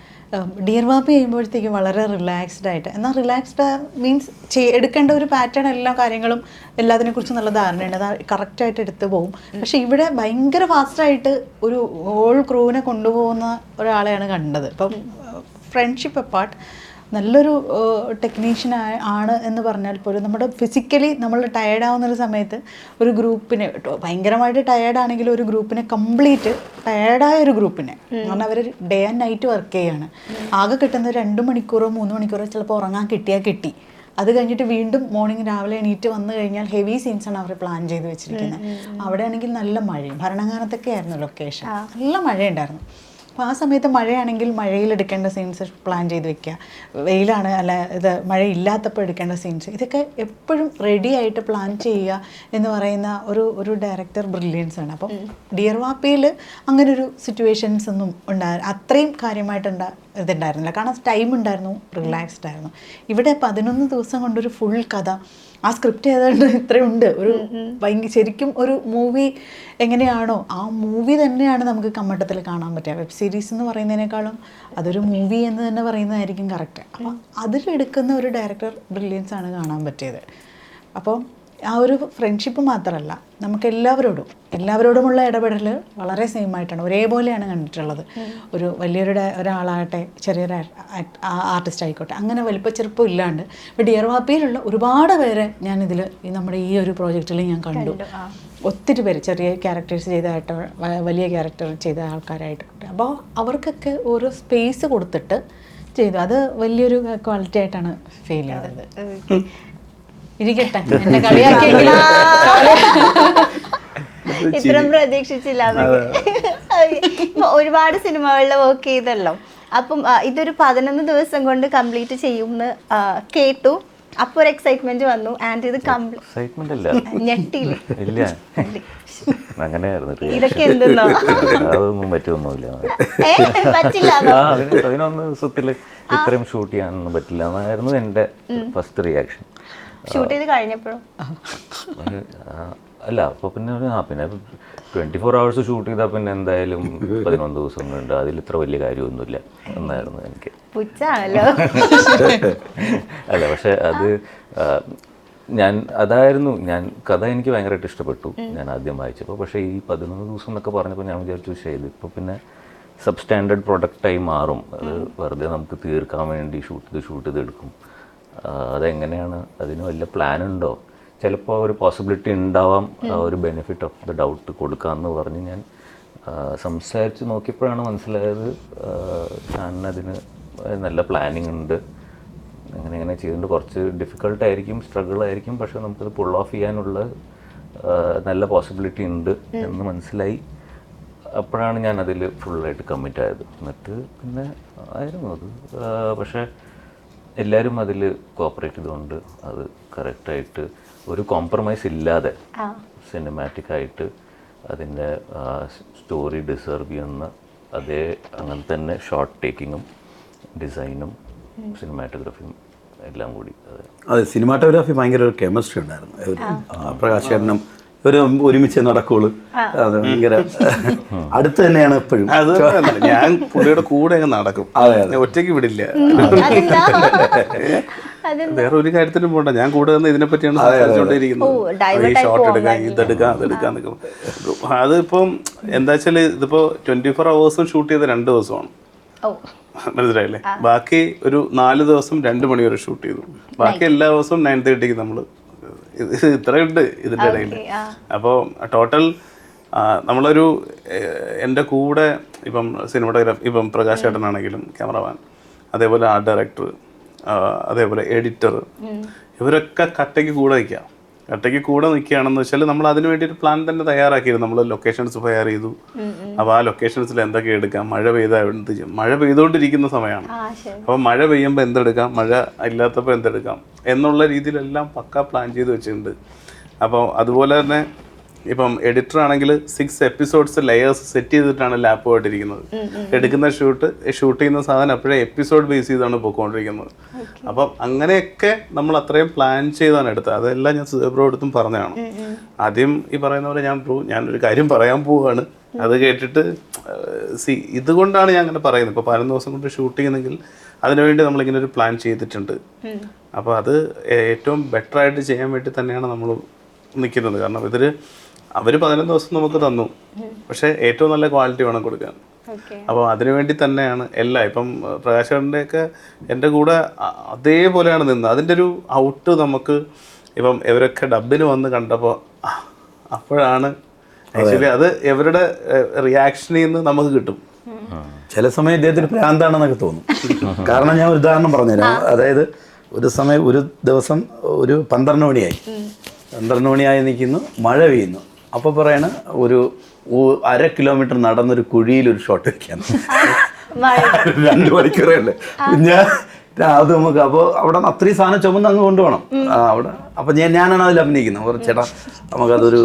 ഡിയർ വാപ്പി ചെയ്യുമ്പോഴത്തേക്കും വളരെ റിലാക്സ്ഡ് ആയിട്ട്. എന്നാൽ റിലാക്സ്ഡ് മീൻസ് എടുക്കേണ്ട ഒരു പാറ്റേൺ എല്ലാ കാര്യങ്ങളും എല്ലാത്തിനെ കുറിച്ച് നല്ല ധാരണയുണ്ട്. അത് കറക്റ്റായിട്ട് എടുത്തു പോകും പക്ഷെ ഇവിടെ ഭയങ്കര ഫാസ്റ്റായിട്ട് ഒരു ഹോൾ ക്രൂവിനെ കൊണ്ടുപോകുന്ന ഒരാളെയാണ് കണ്ടത്. ഇപ്പം ഫ്രണ്ട്ഷിപ്പ് അപ്പാർട്ട് നല്ലൊരു ടെക്നീഷ്യൻ ആണ് എന്ന് പറഞ്ഞാൽ പോലും നമ്മുടെ ഫിസിക്കലി നമ്മൾ ടയേർഡ് ആവുന്ന ഒരു സമയത്ത് ഒരു ഗ്രൂപ്പിനെ ട്ടോ ഭയങ്കരമായിട്ട് ടയേർഡ് ആണെങ്കിൽ ഒരു ഗ്രൂപ്പിനെ കംപ്ലീറ്റ് ടയേർഡായ ഒരു ഗ്രൂപ്പിനെ കാരണം അവർ ഡേ ആൻഡ് നൈറ്റ് വർക്ക് ചെയ്യാണ്. ആകെ കിട്ടുന്ന രണ്ട് മണിക്കൂറോ മൂന്ന് മണിക്കൂറോ ചിലപ്പോൾ ഉറങ്ങാൻ കിട്ടിയാൽ കിട്ടി. അത് കഴിഞ്ഞിട്ട് വീണ്ടും മോർണിംഗ് രാവിലെ എണീറ്റ് വന്നു കഴിഞ്ഞാൽ ഹെവി സീൻസ് ആണ് അവർ പ്ലാൻ ചെയ്ത് വെച്ചിരിക്കുന്നത്. അവിടെ ആണെങ്കിൽ നല്ല മഴയും. ഭരണകാലത്തൊക്കെ ആയിരുന്നു ലൊക്കേഷൻ നല്ല മഴയുണ്ടായിരുന്നു. അപ്പോൾ ആ സമയത്ത് മഴയാണെങ്കിൽ മഴയിൽ എടുക്കേണ്ട സീൻസ് പ്ലാൻ ചെയ്ത് വെക്കുക. വെയിലാണ് അല്ല ഇത് മഴയില്ലാത്തപ്പോൾ എടുക്കേണ്ട സീൻസ് ഇതൊക്കെ എപ്പോഴും റെഡി ആയിട്ട് പ്ലാൻ ചെയ്യുക എന്ന് പറയുന്ന ഒരു ഒരു ഡയറക്ടർ ബ്രില്യൻസ് ആണ്. അപ്പം ഡിയർ വാപ്പയിൽ അങ്ങനെ ഒരു സിറ്റുവേഷൻസ് ഒന്നും ഉണ്ടാ അത്രയും കാര്യമായിട്ടുണ്ടാ ഇതുണ്ടായിരുന്നില്ല. കാരണം ടൈം ഉണ്ടായിരുന്നു റിലാക്സ്ഡ് ആയിരുന്നു. ഇവിടെ പതിനൊന്ന് ദിവസം കൊണ്ടൊരു ഫുൾ കഥ. ആ സ്ക്രിപ്റ്റ് ഏതാണ്ട് ഇത്രയുണ്ട് ഒരു ഭയങ്കര ശരിക്കും ഒരു മൂവി എങ്ങനെയാണോ ആ മൂവി തന്നെയാണ് നമുക്ക് കമ്മട്ടത്തിൽ കാണാൻ പറ്റുക. വെബ് സീരീസ് എന്ന് പറയുന്നതിനേക്കാളും അതൊരു മൂവി എന്ന് തന്നെ പറയുന്നതായിരിക്കും കറക്റ്റ് അപ്പം അതിലെടുക്കുന്ന ഒരു ഡയറക്ടർ ബ്രില്യൻസ് ആണ് കാണാൻ പറ്റിയത്. അപ്പോൾ ആ ഒരു ഫ്രണ്ട്ഷിപ്പ് മാത്രമല്ല നമുക്ക് എല്ലാവരോടും എല്ലാവരോടുമുള്ള ഇടപെടൽ വളരെ സെയിം ആയിട്ടാണ്. ഒരേപോലെയാണ് കണ്ടിട്ടുള്ളത്. ഒരു വലിയൊരു ഒരാളാകട്ടെ ചെറിയൊരു ആർട്ടിസ്റ്റ് ആയിക്കോട്ടെ അങ്ങനെ വലിപ്പ ചെറുപ്പം ഇല്ലാണ്ട്. ഇപ്പോൾ ഡിയർ വാപ്പിയിലുള്ള ഒരുപാട് പേരെ ഞാനിതിൽ നമ്മുടെ ഈ ഒരു പ്രോജക്റ്റിൽ ഞാൻ കണ്ടു. ഒത്തിരി പേര് ചെറിയ ക്യാരക്ടേഴ്സ് ചെയ്തതായിട്ട് വലിയ ക്യാരക്ടർ ചെയ്ത ആൾക്കാരായിട്ട്. അപ്പോൾ അവർക്കൊക്കെ ഓരോ സ്പേസ് കൊടുത്തിട്ട് ചെയ്തു. അത് വലിയൊരു ക്വാളിറ്റി ആയിട്ടാണ് ഫീൽ ചെയ്തത്. ഇരിക്കട്ടെ. <laughs> എന്നെ കളിയാക്കിയെങ്കിലും. ഇത്രയും പ്രതീക്ഷിച്ചില്ല ഒരുപാട് സിനിമകളിൽ വർക്ക് ചെയ്തല്ലോ. അപ്പം ഇതൊരു പതിനൊന്ന് ദിവസം കൊണ്ട് കംപ്ലീറ്റ് ചെയ്യുമെന്ന് ആ, കേട്ടു. അപ്പൊ ഒരു എക്സൈറ്റ്മെന്റ് വന്നു. ആൻഡ് ഇത് കംപ്ലീറ്റ് എക്സൈറ്റ്മെന്റ് അല്ല ഞെട്ടിയില്ല. ഇല്ല. അങ്ങനെയായിരുന്നു ഇതൊക്കെ. എന്തെന്നോ? അതൊന്നും പറ്റുമൊന്നുമില്ല ഏ പറ്റില്ല. ആ അതിന് പതിനൊന്ന് ദിവസത്തിൽ ഇത്രയും ഷൂട്ട് ചെയ്യാനൊന്നും പറ്റില്ല. എന്നായിരുന്നു എന്റെ ഫസ്റ്റ് റിയാക്ഷൻ ഷൂട്ട് ചെയ്ത് കഴിഞ്ഞപ്പോഴും. അല്ല അപ്പോൾ പിന്നെ ആ പിന്നെ ട്വന്റി ഫോർ അവേഴ്സ് ഷൂട്ട് ചെയ്താൽ പിന്നെ എന്തായാലും പതിനൊന്ന് ദിവസം കൊണ്ട് അതിൽ ഇത്ര വലിയ കാര്യമൊന്നുമില്ല എന്നായിരുന്നു എനിക്ക്. അല്ല പക്ഷെ അത് ഞാൻ അതായിരുന്നു ഞാൻ കഥ എനിക്ക് ഭയങ്കരമായിട്ട് ഇഷ്ടപ്പെട്ടു ഞാൻ ആദ്യം വായിച്ചപ്പോൾ. പക്ഷേ ഈ പതിനൊന്ന് ദിവസം എന്നൊക്കെ പറഞ്ഞപ്പോൾ ഞാൻ വിചാരിച്ചു പക്ഷേ ഇതിപ്പോൾ പിന്നെ സബ് സ്റ്റാൻഡേർഡ് പ്രൊഡക്റ്റായി മാറും. അത് വെറുതെ നമുക്ക് തീർക്കാൻ വേണ്ടി ഷൂട്ട് ചെയ്ത് ഷൂട്ട് ചെയ്ത് എടുക്കും. അതെങ്ങനെയാണ്? അതിന് വല്ല പ്ലാൻ ഉണ്ടോ ചിലപ്പോൾ ഒരു പോസിബിലിറ്റി ഉണ്ടാവാം. ഒരു ബെനിഫിറ്റ് ഓഫ് ദ ഡൗട്ട് കൊടുക്കാമെന്ന് പറഞ്ഞ് ഞാൻ സംസാരിച്ച് നോക്കിയപ്പോഴാണ് മനസ്സിലായത് ഞാനതിന് നല്ല പ്ലാനിങ് ഉണ്ട്. അങ്ങനെ അങ്ങനെ ചെയ്തുകൊണ്ട് കുറച്ച് ഡിഫിക്കൾട്ട് ആയിരിക്കും സ്ട്രഗിൾ ആയിരിക്കും പക്ഷെ നമുക്കത് പുൾ ഓഫ് ചെയ്യാനുള്ള നല്ല പോസിബിലിറ്റി ഉണ്ട് എന്ന് മനസ്സിലായി. അപ്പോഴാണ് ഞാൻ അതിൽ ഫുള്ളായിട്ട് കമ്മിറ്റ് ആയത്. എന്നിട്ട് പിന്നെ ആയിരുന്നു അത് പക്ഷേ എല്ലാവരും അതിൽ കോപ്പറേറ്റ് ചെയ്തുകൊണ്ട് അത് കറക്റ്റായിട്ട് ഒരു കോംപ്രമൈസ് ഇല്ലാതെ സിനിമാറ്റിക് ആയിട്ട് അതിന്റെ സ്റ്റോറി ഡിസേർവ് ചെയ്യുന്ന അതേ അങ്ങനെ തന്നെ ഷോർട്ട് ടേക്കിങ്ങും ഡിസൈനും സിനിമാറ്റോഗ്രാഫിയും എല്ലാം കൂടി. അതെ. അതെ സിനിമാറ്റോഗ്രാഫി ഭയങ്കര ഒരു കെമിസ്ട്രി ഉണ്ടായിരുന്നു. ഒരു പ്രകാശനം ഒരു ഒരുമിച്ച് നടക്കുള്ളൂ. അത് ഭയങ്കര അടുത്ത് തന്നെയാണ് എപ്പോഴും. അത് ഞാൻ പുള്ളിയുടെ കൂടെ അങ്ങ് നടക്കും. അതെ, അതെ. ഒറ്റയ്ക്ക് വിടില്ല. വേറെ ഒരു കാര്യത്തിലും പോണ്ട. ഞാൻ കൂടെ നിന്ന് ഇതിനെ പറ്റിയാണ് സംസാരിച്ചുകൊണ്ടിരിക്കുന്നത് ഈ ഷോട്ട് എടുക്കാം ഇതെടുക്കാം അതെടുക്കാം എന്നൊക്കെ അതിപ്പം എന്താ വെച്ചാൽ ഇതിപ്പോ ട്വന്റി ഫോർ അവേഴ്സും ഷൂട്ട് ചെയ്ത രണ്ട് ദിവസമാണ്. ഓ. മനസ്സിലായില്ലേ? ബാക്കി ഒരു നാല് ദിവസം രണ്ട് മണിവരെ ഷൂട്ട് ചെയ്തു. ബാക്കി എല്ലാ ദിവസവും നയൻ തേർട്ടിക്ക് നമ്മൾ ഇത്രയുണ്ട് ഇതിന്റെ ഇടയിൽ അപ്പോൾ ടോട്ടൽ നമ്മളൊരു എന്റെ കൂടെ ഇപ്പം സിനിമഗ്രാഫി ഇപ്പം പ്രകാശ് ഏട്ടനാണെങ്കിലും ക്യാമറമാൻ അതേപോലെ ആർട്ട് ഡയറക്ടർ അതേപോലെ എഡിറ്റർ ഇവരൊക്കെ കട്ടയ്ക്ക് കൂടെ നിൽക്കുക. കട്ടയ്ക്ക് കൂടെ നിൽക്കുകയാണെന്ന് വെച്ചാൽ നമ്മൾ അതിന് വേണ്ടി ഒരു പ്ലാൻ തന്നെ തയ്യാറാക്കിയിരുന്നു. നമ്മൾ ലൊക്കേഷൻസ് ഫയർ ചെയ്തു. അപ്പോൾ ആ ലൊക്കേഷൻസിൽ എന്തൊക്കെ എടുക്കാം? മഴ പെയ്താൽ എന്ത് ചെയ്യും? മഴ പെയ്തുകൊണ്ടിരിക്കുന്ന സമയമാണ് അപ്പോൾ മഴ പെയ്യുമ്പോൾ എന്തെടുക്കാം? മഴ ഇല്ലാത്തപ്പോൾ എന്തെടുക്കാം? എന്നുള്ള രീതിയിലെല്ലാം പക്ക പ്ലാൻ ചെയ്ത് വെച്ചിട്ടുണ്ട്. അപ്പോൾ അതുപോലെ തന്നെ ഇപ്പം എഡിറ്റർ ആണെങ്കിൽ സിക്സ് എപ്പിസോഡ്സ് ലെയേഴ്സ് സെറ്റ് ചെയ്തിട്ടാണ് ലാപ്പുമായിട്ടിരിക്കുന്നത് എടുക്കുന്ന ഷൂട്ട് ഷൂട്ട് ചെയ്യുന്ന സാധനം അപ്പോഴേ എപ്പിസോഡ് ബേസ് ചെയ്താണ് പോയിക്കൊണ്ടിരിക്കുന്നത് അപ്പം അങ്ങനെയൊക്കെ നമ്മൾ അത്രയും പ്ലാൻ ചെയ്താണ് എടുത്തത്. അതെല്ലാം ഞാൻ ബ്രോ എടുത്തും പറഞ്ഞതാണ്. ആദ്യം ഈ പറയുന്ന പോലെ ഞാൻ ബ്രോ ഞാനൊരു കാര്യം പറയാൻ പോവുകയാണ് അത് കേട്ടിട്ട് സി ഇതുകൊണ്ടാണ് ഞാൻ അങ്ങനെ പറയുന്നത്. ഇപ്പോൾ പതിനൊന്ന് ദിവസം കൊണ്ട് ഷൂട്ട് ചെയ്യുന്നെങ്കിൽ അതിനുവേണ്ടി നമ്മളിങ്ങനെ ഒരു പ്ലാൻ ചെയ്തിട്ടുണ്ട്. അപ്പോൾ അത് ഏറ്റവും ബെറ്റർ ആയിട്ട് ചെയ്യാൻ വേണ്ടി തന്നെയാണ് നമ്മൾ നിൽക്കുന്നത്. കാരണം ഇതിൽ അവർ പതിനൊന്ന് ദിവസം നമുക്ക് തന്നു. പക്ഷേ ഏറ്റവും നല്ല ക്വാളിറ്റി വേണം കൊടുക്കാൻ. ഓക്കെ. അപ്പോൾ അതിനുവേണ്ടി തന്നെയാണ് എല്ലാം. ഇപ്പം പ്രകാശേട്ടന്റെയൊക്കെ എന്റെ കൂടെ അതേപോലെയാണ് നിന്ന്. അതിന്റെ ഒരു ഔട്ട് നമുക്ക് ഇപ്പം ഇവരൊക്കെ ഡബിന് വന്ന് കണ്ടപ്പോൾ അപ്പോഴാണ് ആക്ച്വലി അത് ഇവരുടെ റിയാക്ഷനിൽ നിന്ന് നമുക്ക് കിട്ടും. ചില സമയം ഇദ്ദേഹത്തിന് ഭ്രാന്താണെന്നൊക്കെ തോന്നും. <laughs> കാരണം ഞാൻ ഒരു ഉദാഹരണം പറഞ്ഞുതരാം. അതായത് ഒരു സമയം ഒരു ദിവസം ഒരു പന്ത്രണ്ട് മണിയായി. പന്ത്രണ്ട് മണിയായി നിൽക്കുന്നു. മഴ പെയ്യുന്നു. അപ്പോൾ പറയണ ഒരു അര കിലോമീറ്റർ നടന്നൊരു കുഴിയിൽ ഒരു ഷോട്ട് വെക്കാന്ന് <laughs> രണ്ട് മണിക്കൂറല്ലേ ഞാൻ അത് നമുക്ക് അപ്പോൾ അവിടെ നിന്ന് അത്രയും സാധനം ചുമന്ന് അങ്ങ് കൊണ്ടുപോകണം. അവിടെ. അപ്പം ഞാൻ ഞാനാണ് അതിൽ അഭിനയിക്കുന്നത്. പറഞ്ഞു ചേട്ടാ നമുക്കതൊരു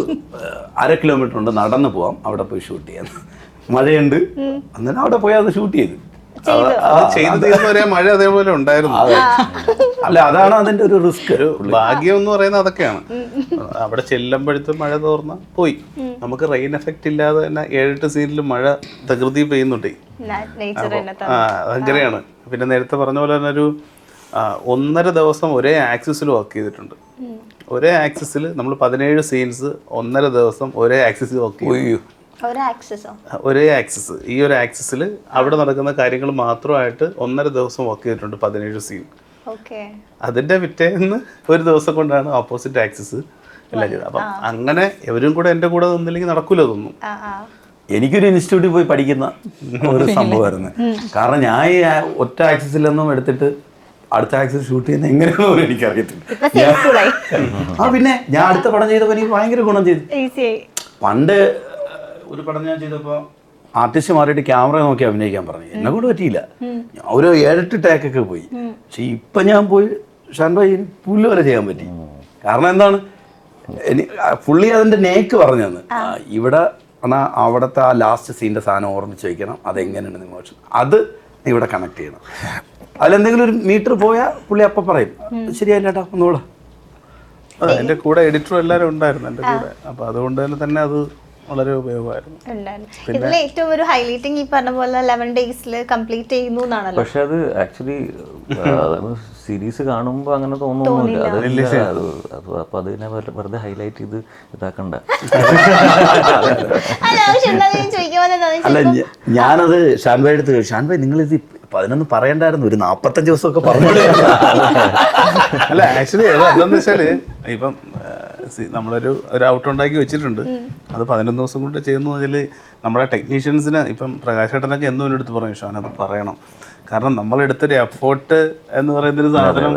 അര കിലോമീറ്റർ ഉണ്ട് നടന്ന് പോവാം. അവിടെ പോയി ഷൂട്ട് ചെയ്യാൻ മഴയുണ്ട്. അന്നേരം അവിടെ പോയി അത് ഷൂട്ട് ചെയ്തു. അത് ചെയ്ത് തീർന്നവരെ മഴ അതേപോലെ ഉണ്ടായിരുന്നു. അല്ല അതാണ് അതിന്റെ ഒരു റിസ്ക്. ഒരു ഭാഗ്യം എന്ന് പറയുന്നത് അതൊക്കെയാണ്. അവിടെ ചെല്ലുമ്പോഴത്തെ മഴ തോർന്ന പോയി. നമുക്ക് റെയിൻ എഫക്റ്റ് ഇല്ലാതെ തന്നെ ഏഴെട്ട് സീനിൽ മഴ തകൃതി പെയ്യുന്നുണ്ട്. അങ്ങനെയാണ് പിന്നെ നേരത്തെ പറഞ്ഞ പോലെ തന്നെ ഒരു ഒന്നര ദിവസം ഒരേ ആക്സിസിൽ വർക്ക് ചെയ്തിട്ടുണ്ട്. ഒരേ ആക്സിസിൽ നമ്മൾ പതിനേഴ് സീൻസ് ഒന്നര ദിവസം ഒരേ ആക്സിസിൽ വർക്ക് ചെയ്തു. അയ്യോ ഒരു ആക്സസോ? ഒരേ ആക്സസ്. ഈ ഒരു ആക്സസിൽ അവിടെ നടക്കുന്ന കാര്യങ്ങൾ മാത്രമായിട്ട് ഒന്നര ദിവസം വർക്ക് ചെയ്തിട്ടുണ്ട് പതിനേഴ് സീൻ അതിന്റെ പിറ്റേന്ന് ഒരു ദിവസം കൊണ്ടാണ് ഓപ്പോസിറ്റ് ആക്സസ് എല്ലാം ചെയ്തത്. അപ്പം അങ്ങനെ എവരും കൂടെ എന്റെ കൂടെ നിന്നില്ലെങ്കിൽ നടക്കൂല തോന്നും എനിക്കൊരു ഇൻസ്റ്റിറ്റ്യൂട്ടിൽ പോയി പഠിക്കുന്ന ഒരു <laughs> സംഭവമായിരുന്നു കാരണം ഞാൻ ഈ ഒറ്റ ആക്സസിലൊന്നും എടുത്തിട്ട് അടുത്ത ആക്സസ് ഷൂട്ട് ചെയ്യുന്ന എങ്ങനെയാണെന്ന് പോലും എനിക്കറിയത്തില്ല. ആ പിന്നെ ഞാൻ അടുത്ത പടം ചെയ്തപ്പോൾ എനിക്ക് ഭയങ്കര ഗുണം ചെയ്തു. ഈസി ആയി. പണ്ട് ഒരു പടം ഞാൻ ചെയ്തപ്പോൾ ആർട്ടിസ്റ്റ് മാറിയിട്ട് ക്യാമറ നോക്കി അഭിനയിക്കാൻ പറഞ്ഞു. എന്നെ കൊണ്ട് പറ്റിയില്ല. ഓരോ ഒരു ഏഴെട്ട് ടേക്കൊക്കെ പോയി. പക്ഷെ ഇപ്പം ഞാൻ പോയി ഷാൻഭായി പുല്ല് വരെ ചെയ്യാൻ പറ്റി. കാരണം എന്താണ്? പുള്ളി അതിന്റെ നേക്ക് പറഞ്ഞു തന്നു ഇവിടെ എന്നാൽ അവിടുത്തെ ആ ലാസ്റ്റ് സീന്റെ സാധനം ഓർമ്മിച്ച് വയ്ക്കണം അതെങ്ങനെയാണ് ഇമോഷൻ അത് ഇവിടെ കണക്ട് ചെയ്യണം. അതിലെന്തെങ്കിലും ഒരു മീറ്റർ പോയാൽ പുള്ളി അപ്പം പറയും. ശരിയല്ല ഏട്ടാ ഒന്നുകൂടെ. എന്റെ കൂടെ എഡിറ്ററും എല്ലാവരും ഉണ്ടായിരുന്നു എന്റെ കൂടെ. അപ്പോൾ അതുകൊണ്ട് തന്നെ തന്നെ അത് വളരെ ഉപയോഗമായിരുന്നു. ഇതിൽ ഏറ്റവും ഒരു ഹൈലൈറ്റിംഗ് ഈ പറഞ്ഞ പോലെ ലെവൻ ഡേയ്സിൽ കംപ്ലീറ്റ് ചെയ്യുന്നു എന്നാണല്ലോ. പക്ഷെ അത് ആക്ച്വലി സീരീസ് കാണുമ്പോൾ അങ്ങനെ തോന്നുന്നില്ല അതല്ല അത് അത് അപ്പൊ അതിനെ വെറു- വെറുതെ ഹൈലൈറ്റ് ചെയ്ത് ഇതാക്കണ്ട. <laughs> അല്ല ഞാനത് ഷാൻബായി എടുത്ത് ഷാൻബായി നിങ്ങൾ ഇത് പതിനൊന്ന് പറയണ്ടായിരുന്നു. ഒരു നാപ്പത്തഞ്ച് ദിവസമൊക്കെ പറഞ്ഞു അല്ല ആക്ച്വലി എന്താന്ന് വെച്ചാൽ ഇപ്പം നമ്മളൊരു ഒരു ഔട്ട് ഉണ്ടാക്കി വെച്ചിട്ടുണ്ട്. അത് പതിനൊന്ന് ദിവസം കൊണ്ട് ചെയ്യുന്ന വെച്ചാൽ നമ്മുടെ ടെക്നീഷ്യൻസിന് ഇപ്പം പ്രകാശേട്ടനൊക്കെ എന്നും എടുത്ത് അടുത്ത് പറയും ഷാൻ അത് പറയണം. കാരണം നമ്മളെടുത്തൊരു എഫോർട്ട് എന്ന് പറയുന്നൊരു സാധനം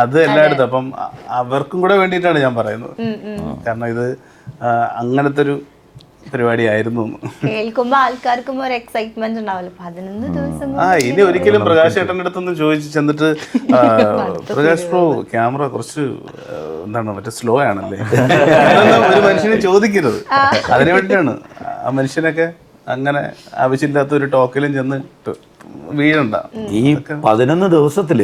അത് എല്ലായിടത്തും. അപ്പം അവർക്കും കൂടെ വേണ്ടിയിട്ടാണ് ഞാൻ പറയുന്നത്. കാരണം ഇത് അങ്ങനത്തെ ഒരു പരിപാടിയായിരുന്നു. കേൾക്കുമ്പോ ആൾക്കാർക്കും ഒരു എക്സൈറ്റ്മെന്റ് ഉണ്ടാവല്ലോ പതിനൊന്ന് ദിവസം ആ ഇനി ഒരിക്കലും പ്രകാശ് ഏട്ടന്റെ അടുത്തൊന്ന് ചോദിച്ചു ചെന്നിട്ട് പ്രകാശ് പ്രോ ക്യാമറ കുറച്ച് എന്താണ് മറ്റേ സ്ലോ ആണല്ലേ? ഒരു മനുഷ്യനെ ചോദിക്കരുത്. അതിനു വേണ്ടിയിട്ടാണ് ആ മനുഷ്യനൊക്കെ അങ്ങനെ ആവശ്യമില്ലാത്ത ഒരു ടോക്കിലും ചെന്ന് വീഴണ്ട. ഈ പതിനൊന്ന് ദിവസത്തിൽ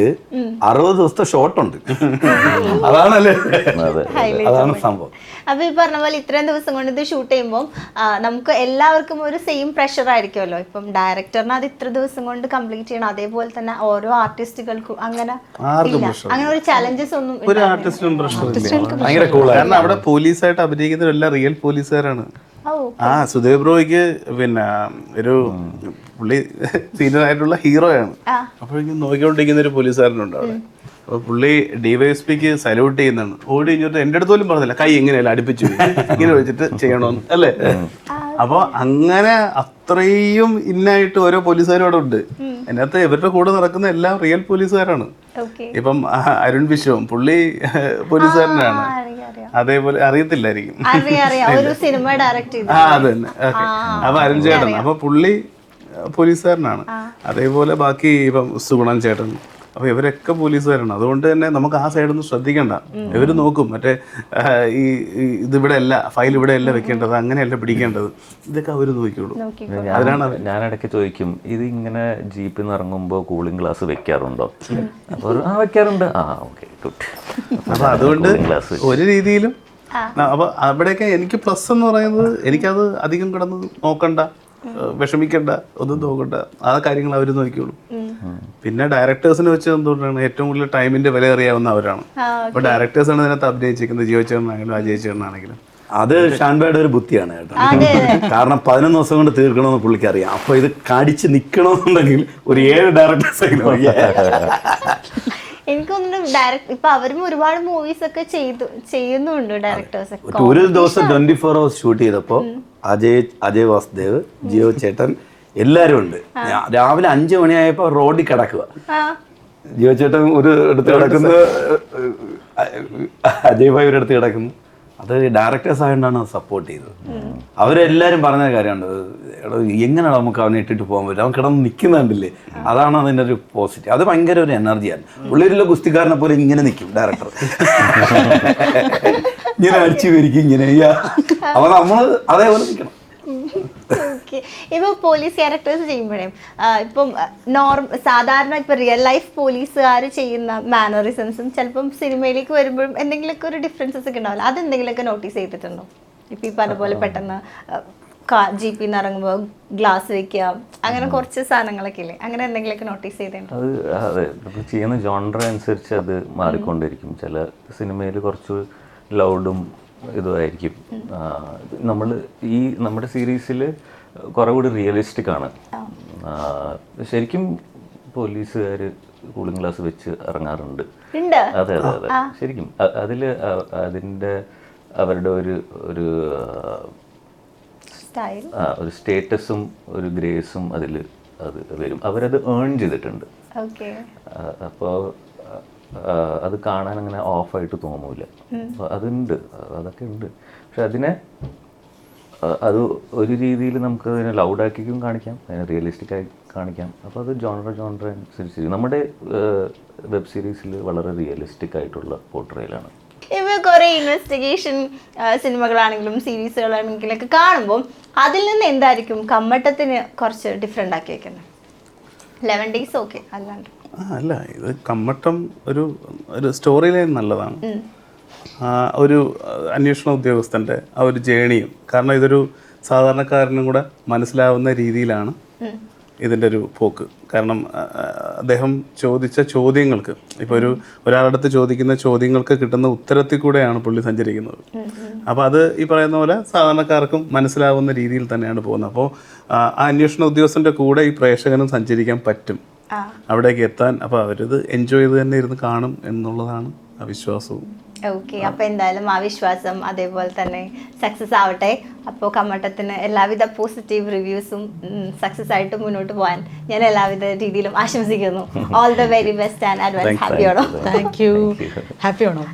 അറുപത് ദിവസത്തെ ഷോട്ട് ഉണ്ട് <laughs> അതാണല്ലേ അതാണ് സംഭവം. അപ്പൊ ഈ പറഞ്ഞ പോലെ ഇത്രയും ദിവസം കൊണ്ട് ഇത് ഷൂട്ട് ചെയ്യുമ്പോൾ നമുക്ക് എല്ലാവർക്കും ഒരു സെയിം പ്രഷർ ആയിരിക്കുമല്ലോ. ഇപ്പം ഡയറക്ടറിന് അത് ഇത്ര ദിവസം കൊണ്ട് കംപ്ലീറ്റ് ചെയ്യണം. അതേപോലെ തന്നെ ഓരോ ആർട്ടിസ്റ്റുകൾക്കും അങ്ങനെ അങ്ങനെ ഒരു ചലഞ്ചസ് ഒന്നും ഒരു ഭയങ്കര കൂളാണ് കാരണം അവിടെ പോലീസായിട്ട് അഭിനയിക്കുന്നവരെല്ലാം റിയൽ പോലീസുകാരാണ്. ആ സുദേവ് ബ്രോയ്ക്ക് പിന്നെ ഒരു പുള്ളി സീനിയർ ആയിട്ടുള്ള ഹീറോയാണ് അപ്പോഴേക്കും നോക്കിക്കൊണ്ടിരിക്കുന്ന ഒരു പോലീസുകാരനുണ്ട് അവിടെ. അപ്പൊ പുള്ളി ഡിവൈഎസ്പിക്ക് സല്യൂട്ട് ചെയ്യുന്നതാണ്. ഓടി കഴിഞ്ഞിട്ട് എന്റെ അടുത്ത് പോലും പറഞ്ഞില്ല. കൈ എങ്ങനെയല്ല അടുപ്പിച്ചു. ഇങ്ങനെ വെച്ചിട്ട് ചെയ്യണമെന്ന്. അല്ലേ? അപ്പോൾ അങ്ങനെ അത്രയും ഇന്നായിട്ട് ഓരോ പോലീസുകാരും അവിടെ ഉണ്ട്. അതിനകത്ത് ഇവരുടെ കൂടെ നടക്കുന്ന എല്ലാം റിയൽ പോലീസുകാരാണ്. ഇപ്പം അരുൺ വിശ്വം പുള്ളി പോലീസുകാരനാണ്. അതേപോലെ അറിയത്തില്ലായിരിക്കും. ആ അത് തന്നെ അപ്പൊ അരുൺ ചേട്ടൻ അപ്പൊ പുള്ളി പോലീസുകാരനാണ്. അതേപോലെ ബാക്കി ഇപ്പം സുഗുണൻ ചേട്ടൻ. അപ്പോൾ ഇവരൊക്കെ പോലീസുകാരാണ്. അതുകൊണ്ട് തന്നെ നമുക്ക് ആ സൈഡൊന്നും ശ്രദ്ധിക്കണ്ട. ഇവർ നോക്കും. മറ്റേ ഈ ഇതിവിടെ അല്ല ഫയൽ ഇവിടെ അല്ല വെക്കേണ്ടത് അങ്ങനെയല്ല പിടിക്കേണ്ടത്. ഇതൊക്കെ അവർ നോക്കിയുള്ളൂ ഞാൻ ഞാൻ ഇടയ്ക്ക് ചോദിക്കും ഇത് ഇങ്ങനെ ജീപ്പിൽ നിന്ന് ഇറങ്ങുമ്പോൾ കൂളിംഗ് ഗ്ലാസ് വെക്കാറുണ്ടോ? അപ്പോൾ ആ വെക്കാറുണ്ട്. ആ ഓക്കെ ഗുഡ്. അപ്പൊ അതുകൊണ്ട് ഒരു രീതിയിലും അപ്പോൾ അപ്പൊ അവിടെയൊക്കെ എനിക്ക് പ്ലസ് എന്ന് പറയുന്നത് എനിക്കത് അധികം കിടന്ന് നോക്കണ്ട. വിഷമിക്കണ്ട ഒന്നും നോക്കണ്ട ആ കാര്യങ്ങൾ അവർ നോക്കിയുള്ളൂ പിന്നെ ഡയറക്ടേഴ്സിനെ വെച്ച് എന്തുകൊണ്ടാണ് ഏറ്റവും കൂടുതൽ ടൈമിന്റെ വില അറിയാവുന്ന അവരാണ്. അപ്പൊ ഡയറക്ടേഴ്സാണ് ഇതിനകത്ത് അഭിനയിച്ചിരിക്കുന്നത് ജിയോ ചേട്ടനാണെങ്കിലും അജയ് ചേട്ടനാണെങ്കിലും. അത് ഷാൻബയുടെ ഒരു ബുദ്ധിയാണ് കേട്ടോ. കാരണം പതിനൊന്ന് ദിവസം കൊണ്ട് തീർക്കണമെന്ന് പുള്ളിക്ക് അറിയാം അപ്പൊ ഇത് കടിച്ച് നിക്കണമെന്നുണ്ടെങ്കിൽ ഒരു ഏഴ് ഡയറക്ടേഴ്സ് <laughs> എനിക്കൊന്നും ഡയറക്ട് ഇപ്പൊ അവരും ഒരുപാട് മൂവീസ് ഒക്കെ ചെയ്തു ചെയ്യുന്നുണ്ട് ഡയറക്ടേഴ്സ് ഒക്കെ. ഒരു ദിവസം ട്വന്റി ഫോർ അവേഴ്സ് ഷൂട്ട് ചെയ്തപ്പോൾ അജയ് അജയ് വാസുദേവ് ജിയോ ചേട്ടൻ എല്ലാരും ഉണ്ട്. രാവിലെ അഞ്ചു മണിയായപ്പോ റോഡിൽ കിടക്കുക. ആ. ജിയോ ചേട്ടൻ ഒരു അടുത്ത് കിടക്കുന്നു. അജയ് ഭായി ഒരു അടുത്ത് കിടക്കുന്നു. അത് ഡയറക്ടേഴ്സ് ആയതുകൊണ്ടാണ് സപ്പോർട്ട് ചെയ്തത്. അവരെല്ലാവരും പറഞ്ഞ കാര്യമുണ്ട് എടോ എങ്ങനെയാണ് നമുക്ക് അവനെ ഇട്ടിട്ട് പോകാൻ പറ്റും അവൻ കിടന്ന് നിൽക്കുന്നുണ്ടല്ലേ അതാണ് അതിന്റെ ഒരു പോസിറ്റീവ് അത് ഭയങ്കര ഒരു എനർജിയാണ് ഉള്ളിലുള്ള ഗുസ്തിക്കാരനെ പോലെ ഇങ്ങനെ നിൽക്കും ഡയറക്ടർ <laughs> ഇങ്ങനെ അടിച്ചു വരിക്കും ഇങ്ങനെ. അപ്പോൾ നമ്മൾ അതേപോലെ നിൽക്കണം. ഇപ്പൊ പോലീസ് ക്യാരക്ടേഴ്സ് ചെയ്യുമ്പോഴേ ഇപ്പം നോർമ സാധാരണ ഇപ്പൊ റിയൽ ലൈഫ് പോലീസുകാർ ചെയ്യുന്ന മാനറിസംസും ചിലപ്പം സിനിമയിലേക്ക് വരുമ്പോഴും എന്തെങ്കിലുമൊക്കെ ഒരു ഡിഫറൻസസ് ഒക്കെ ഉണ്ടാവില്ല? അതെന്തെങ്കിലുമൊക്കെ നോട്ടീസ് ചെയ്തിട്ടുണ്ടോ? ഇപ്പൊ ഈ പറഞ്ഞ പോലെ പെട്ടെന്ന് ജീപ്പിൽ നിന്ന് ഇറങ്ങുമ്പോൾ ഗ്ലാസ് വെക്കുക അങ്ങനെ കുറച്ച് സാധനങ്ങളൊക്കെ ഇല്ലേ? അങ്ങനെ എന്തെങ്കിലുമൊക്കെ നോട്ടീസ് ചെയ്തിട്ടുണ്ടോ? അത് അതെ ചെയ്യുന്ന ജോൺഡർ അനുസരിച്ച് അത് മാറിക്കൊണ്ടിരിക്കും. ചില സിനിമയിൽ കുറച്ച് ലൗഡും ഇതുമായിരിക്കും നമ്മൾ ഈ നമ്മുടെ സീരീസിൽ കുറെ കൂടി റിയലിസ്റ്റിക് ആണ് ശരിക്കും പോലീസുകാർ കൂളിംഗ് ഗ്ലാസ് വെച്ച് ഇറങ്ങാറുണ്ട്. അതെ അതെ അതെ. ശരിക്കും. അതിൽ അതിന്റെ അവരുടെ ഒരു ഒരു ഒരു സ്റ്റേറ്റസും ഒരു ഗ്രേസും അതിൽ അത് വരും. അവരത് ഏൺ ചെയ്തിട്ടുണ്ട്. അപ്പോൾ അത് കാണാൻ അങ്ങനെ ഓഫായിട്ട് തോന്നൂല. അതുണ്ട്. അതൊക്കെ ഉണ്ട്. പക്ഷെ അതിനെ അത് ഒരു രീതിയിൽ നമുക്ക് അതിനെ ലൗഡാക്കിക്കും കാണിക്കാം. അതിനെ റിയലിസ്റ്റിക് ആയി കാണിക്കാം. അപ്പോൾ അത് ജോണറ ജോണറ അനുസരിച്ച്. നമ്മുടെ വെബ് സീരീസിൽ വളരെ റിയലിസ്റ്റിക് ആയിട്ടുള്ള പോർട്രയിലാണ് ഇപ്പോൾ കുറെ ഇൻവെസ്റ്റിഗേഷൻ സിനിമകളാണെങ്കിലും സീരീസുകളാണെങ്കിലും ഒക്കെ കാണുമ്പോൾ അതിൽ നിന്ന് എന്തായിരിക്കും കമ്മട്ടത്തിന് കുറച്ച് ഡിഫറെന്റ് ആക്കി വെക്കുന്നത് ലെവൻ ഡേയ്സ് ഓക്കെ അല്ലാണ്ട് ആ അല്ല ഇത് കമ്മട്ടം ഒരു ഒരു സ്റ്റോറി ലൈൻ നല്ലതാണ്. ഒരു അന്വേഷണ ഉദ്യോഗസ്ഥന്റെ ആ ഒരു ജേണിയും. കാരണം ഇതൊരു സാധാരണക്കാരനും കൂടെ മനസ്സിലാവുന്ന രീതിയിലാണ് ഇതിന്റെ ഒരു പോക്ക്. കാരണം അദ്ദേഹം ചോദിച്ച ചോദ്യങ്ങൾക്ക് ഇപ്പോൾ ഒരു ഒരാളടുത്ത് ചോദിക്കുന്ന ചോദ്യങ്ങൾക്ക് കിട്ടുന്ന ഉത്തരത്തിൽ കൂടെയാണ് പുള്ളി സഞ്ചരിക്കുന്നത്. അപ്പോൾ അത് ഈ പറയുന്ന പോലെ സാധാരണക്കാർക്കും മനസ്സിലാവുന്ന രീതിയിൽ തന്നെയാണ് പോകുന്നത്. അപ്പോൾ ആ ആ അന്വേഷണ ഉദ്യോഗസ്ഥന്റെ കൂടെ ഈ പ്രേക്ഷകനും സഞ്ചരിക്കാൻ പറ്റും. അവിടേക്ക് എത്താൻ അപ്പോൾ അവരിത് എൻജോയ് ചെയ്ത് തന്നെ ഇരുന്ന് കാണും എന്നുള്ളതാണ് ആ വിശ്വാസവും ഓക്കെ അപ്പൊ എന്തായാലും ആ വിശ്വാസം അതേപോലെ തന്നെ സക്സസ് ആവട്ടെ. അപ്പോൾ കമ്മട്ടത്തിന് എല്ലാവിധ പോസിറ്റീവ് റിവ്യൂസും സക്സസ് ആയിട്ട് മുന്നോട്ട് പോകാൻ ഞാൻ എല്ലാവിധ രീതിയിലും ആശംസിക്കുന്നു. All the very best and advance happy ആണോ താങ്ക് യു ഹാപ്പി ആണോ